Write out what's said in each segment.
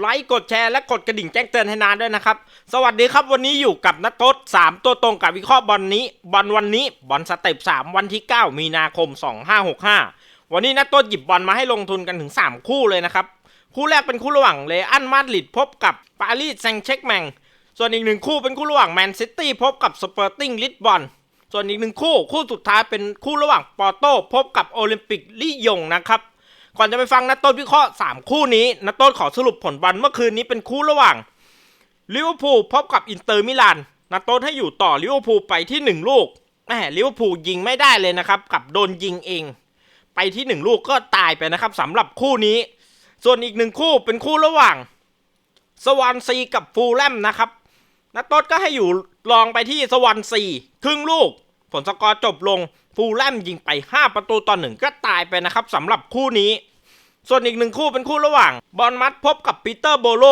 ไลค์กดแชร์และกดกระดิ่งแจ้งเตือนให้นานด้วยนะครับ สวัสดีครับวันนี้อยู่กับนัททศ3ตัวตรงกับวิเคราะห์บอลนี้บอลวันนี้บอลสเต็ป3วันที่ 9 มีนาคม 2565 วันนี้นัททศหยิบบอลมาให้ลงทุนกันถึง 3 คู่เลยนะครับ คู่แรกเป็นคู่ระหว่างเลอันมาดริดพบกับปารีสแซงต์แชร์กแมงส่วนอีกหนึ่งคู่เป็นคู่ระหว่างแมนซิตี้พบกับสเปอร์ติ้งลิสบอนส่วนอีกหนึ่งคู่คู่สุดท้ายเป็นคู่ระหว่างปอร์โตพบกับโอลิมปิกลิยงนะครับ ก่อนจะไปฟังนัดต้นวิเคราะห์ 3 คู่นี้นัดต้นขอสรุปผลบอลเมื่อคืนนี้เป็นคู่ระหว่างลิเวอร์พูลพบกับอินเตอร์มิลานนัดต้นให้อยู่ต่อลิเวอร์พูลไปที่ 1 ลูกแหมลิเวอร์พูลยิงไม่ได้เลยนะครับกับโดนยิงเอง ไปที่ 1 ลูกก็ตายไปนะครับสำหรับคู่นี้ ส่วนอีกหนึ่งคู่เป็นคู่ระหว่างสวอนซีกับฟูลแลมนะครับนัดต้นก็ให้อยู่ลองไปที่สวอนซีครึ่งลูก ผลสกอร์จบลงฟูลแลมยิงไป 5 ประตูต่อหนึ่งก็ตายไปนะครับสำหรับคู่นี้ ส่วนอีกหนึ่งคู่เป็นคู่ระหว่าง บอลมัดพบกับปีเตอร์โบโล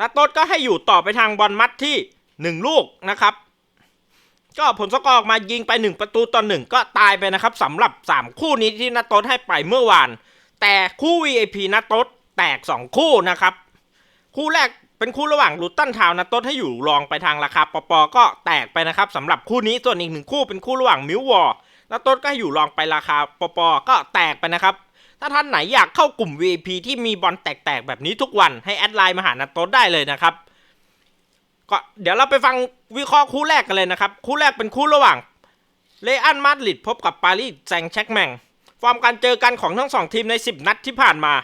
นัดโต้ก็ให้อยู่ต่อไปทางบอลมัดที่ 1 ลูกนะครับ ก็ผลสกอร์ออกมายิงไป 1 ประตูต่อหนึ่งก็ตายไปนะครับสำหรับ 3 คู่นี้ที่นัดโต้ให้ไปเมื่อวาน แต่คู่ VIP นัดโต้แตก 2 คู่นะครับ คู่แรกเป็นคู่ระหว่างลูตันทาวน์นัดโต้ให้อยู่รองไปทางราคาปอปอก็แตกไปนะครับสำหรับคู่นี้ส่วนอีกหนึ่งคู่เป็นคู่ระหว่างมิววอร์นัดโต้ก็ให้อยู่รองไปราคาปอปอก็แตกไปนะครับ ถ้าท่านไหนอยากเข้ากลุ่ม VIP ที่มีบอลแตกๆ แบบนี้ทุกวันให้แอดไลน์มาหานัตโต้ได้เลยนะครับก็เดี๋ยวเราไปฟังวิเคราะห์คู่แรกกันเลยนะครับ คู่แรกเป็นคู่ระหว่างเลอันมาดริดพบกับปารีสแซงแชร์กแมงฟอร์มการเจอกันของทั้งสองทีมใน 10 นัดที่ผ่านมา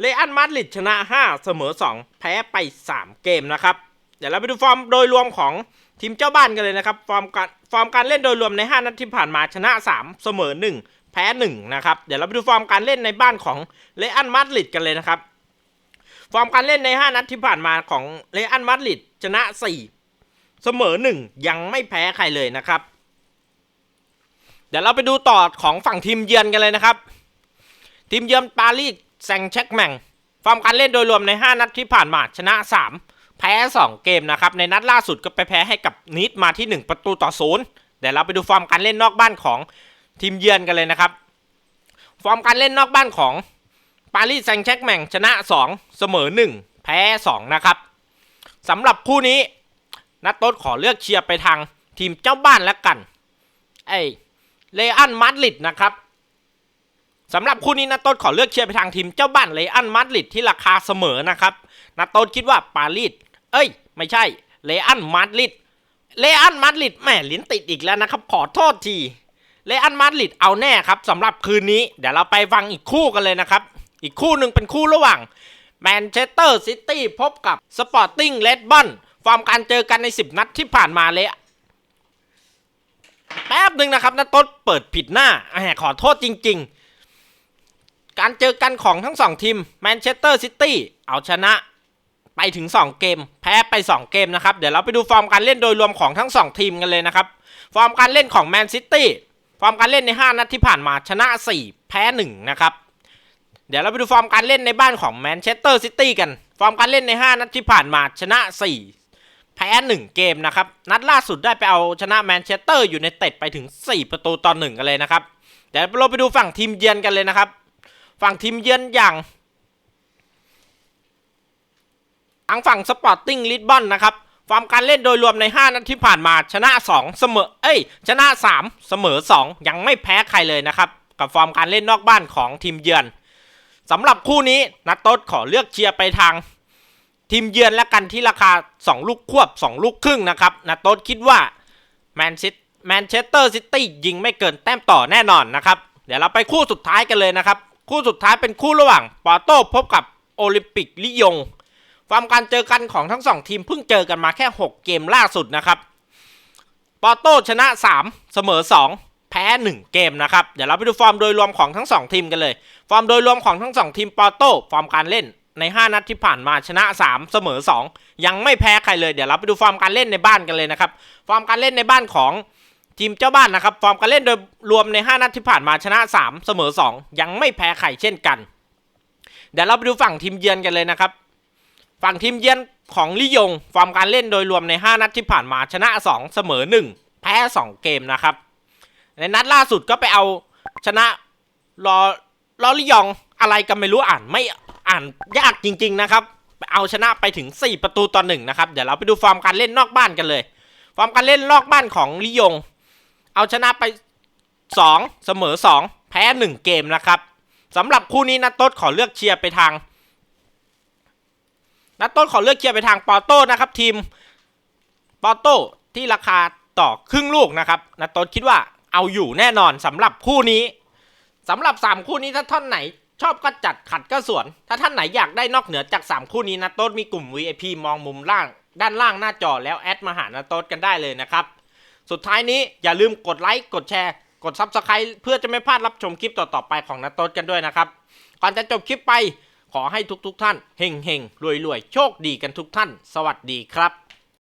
เลอันมาดริดชนะ 5 เสมอ 2 แพ้ไป 3 เกมนะครับ เดี๋ยวเราไปดูฟอร์มโดยรวมของทีมเจ้าบ้านกันเลยนะครับ ฟอร์มการฟอร์มการเล่นโดยรวมใน 5 นัดที่ผ่านมาชนะ 3 เสมอ 1 แพ้1นะครับ เดี๋ยวเราไปดูฟอร์มการเล่นในบ้านของเลอันมาดริดกันเลยนะครับ ฟอร์มการเล่นใน 5 นัดที่ผ่านมาของเลอันมาดริดชนะ 4 เสมอ 1 ยังไม่แพ้ใครเลยนะครับ เดี๋ยวเราไปดูต่อของฝั่งทีมเยือนกันเลยนะครับ ทีมเยือนปารีสแซงต์แชร์กแมงฟอร์มการเล่นโดยรวมใน 5 นัดที่ผ่านมาชนะ 3 แพ้ 2 เกมนะครับ ในนัดล่าสุดก็ไปแพ้ให้กับนิดมาที่ 1 ประตูต่อศูนย์เดี๋ยวเราไปดูฟอร์มการเล่นนอกบ้านของ ทีมเยือนกันเลยนะครับ ฟอร์มการเล่นนอกบ้านของปารีสแซงต์แชร์กแมงชนะ 2 เสมอ 1 แพ้ 2 นะครับสำหรับคู่นี้นัดต้นขอเลือกเชียร์ไปทางทีมเจ้าบ้านแล้วกัน ไอเลอันมาดริดนะครับสำหรับคู่นี้นัตโต้นขอเลือกเชียร์ไปทางทีมเจ้าบ้านเลอันมาดริดที่ราคาเสมอนะครับนัตโต้นคิดว่าปารีสเอ้ย ไม่ใช่เลอันมาดริดเลอันมาดริดแหมลิ้นติดอีกแล้วนะครับ ขอโทษที เลอันมาดริดเอาแน่ครับสำหรับคืนนี้ เดี๋ยวเราไปฟังอีกคู่กันเลยนะครับ อีกคู่หนึ่งเป็นคู่ระหว่างแมนเชสเตอร์ซิตี้พบกับสปอร์ติ้งเลดบอนฟอร์มการเจอกันใน 10 นัดที่ผ่านมาเลยแป๊บหนึ่งนะครับนัตโต้นเปิดผิดหน้าแหมขอโทษจริง ๆ การเจอกันของทั้งสองทีมแมนเชสเตอร์ซิตี้เอาชนะไปถึง 2 เกม แพ้ไป 2 เกมนะครับ เดี๋ยวเราไปดูฟอร์มการเล่นโดยรวมของทั้ง 2 ทีมกันเลยนะครับ ฟอร์มการเล่นของแมนซิตี้ ฟอร์มการเล่นใน 5 นัดที่ผ่านมาชนะ 4 แพ้ 1 นะครับ เดี๋ยวเราไปดูฟอร์มการเล่นในบ้านของแมนเชสเตอร์ซิตี้กัน ฟอร์มการเล่นใน 5 นัดที่ผ่านมาชนะ 4 แพ้ 1 เกมนะครับ นัดล่าสุดได้ไปเอาชนะแมนเชสเตอร์อยู่ในเต็ดไปถึง 4 ประตูต่อ1กันเลยนะครับ เดี๋ยวเราไปดูฝั่งทีมเยือนกันเลยนะครับ ฝั่งทีมเยือนอย่างทางฝั่งสปอร์ติ้งลิสบอนนะครับ ฟอร์มการเล่นโดยรวมใน 5 นัดที่ผ่านมาชนะ 2 เสมอ เอ้ย ชนะ 3 เสมอ 2 ยังไม่แพ้ใครเลยนะครับ กับฟอร์มการเล่นนอกบ้านของทีมเยือนสำหรับคู่นี้นัดโต๊ดขอเลือกเชียร์ไปทาง ทีมเยือนและกันที่ราคา 2 ลูกควบ 2 ลูกครึ่งนะครับนัดโต๊ดคิดว่าแมนซิตแมนเชสเตอร์ซิตี้ยิงไม่เกินแต้มต่อแน่นอนนะครับ เดี๋ยวเราไปคู่สุดท้ายกันเลยนะครับ คู่สุดท้ายเป็นคู่ระหว่างปอร์โต้พบกับโอลิมปิกลิยง ฟอร์มการเจอกันของทั้งสองทีมเพิ่งเจอกันมาแค่ 6 เกมล่าสุดนะครับ ปอร์โต้ชนะ 3 เสมอ 2แพ้ 1 เกมนะครับ เดี๋ยวเราไปดูฟอร์มโดยรวมของทั้ง 2 ทีมกันเลย ฟอร์มโดยรวมของทั้ง 2 ทีมปอร์โต้ฟอร์มการเล่นใน 5 นัดที่ผ่านมาชนะ 3 เสมอ 2 ยังไม่แพ้ใครเลยเดี๋ยวเราไปดูฟอร์มการเล่นในบ้านกันเลยนะครับฟอร์มการเล่นในบ้านของทีมเจ้าบ้านนะครับ ฟอร์มการเล่นโดยรวมใน 5 นัดที่ผ่านมาชนะ 3 เสมอ 2 ยังไม่แพ้ใครเช่นกัน เดี๋ยวเราไปดูฝั่งทีมเยือนกันเลยนะครับ ฝั่งทีมเยือนของลิยง ฟอร์มการเล่นโดยรวมใน 5 นัดที่ผ่านมาชนะ 2 เสมอ 1 แพ้ 2 เกมนะครับ ในนัดล่าสุดก็ไปเอาชนะรอรอลิยงอะไรกันไม่รู้อ่านไม่อ่านยากจริง ๆ นะครับไปเอาชนะไปถึง 4 ประตูต่อหนึ่งนะครับ เดี๋ยวเราไปดูฟอร์มการเล่นนอกบ้านกันเลย ฟอร์มการเล่นนอกบ้านของลิยง เอาชนะไป 2 เสมอ 2 แพ้ 1 เกมนะครับสำหรับคู่นี้นัดต้นขอเลือกเชียร์ไปทาง นัดต้นขอเลือกเชียร์ไปทางปอโต้นะครับทีมปอโต้ที่ราคาต่อครึ่งลูกนะครับนัดต้นคิดว่าเอาอยู่แน่นอนสำหรับคู่นี้สำหรับ 3 คู่นี้ถ้าท่านไหน ชอบก็จัดขัดก็สวน ถ้าท่านไหนอยากได้นอกเหนือจาก 3 คู่นี้นะโต๊ดมีกลุ่ม VIP มองมุมล่าง ด้านล่างหน้าจอแล้วแอดมาหานะโต๊ดกันได้เลยนะครับสุดท้ายนี้อย่าลืมกดไลค์กดแชร์กด Subscribe เพื่อจะไม่พลาดรับชมคลิปต่อๆไปของนาโต๊ดกันด้วยนะครับ ก่อนจะจบคลิปไป ขอให้ทุกๆท่านเฮงๆรวยๆโชคดีกันทุกท่าน สวัสดีครับ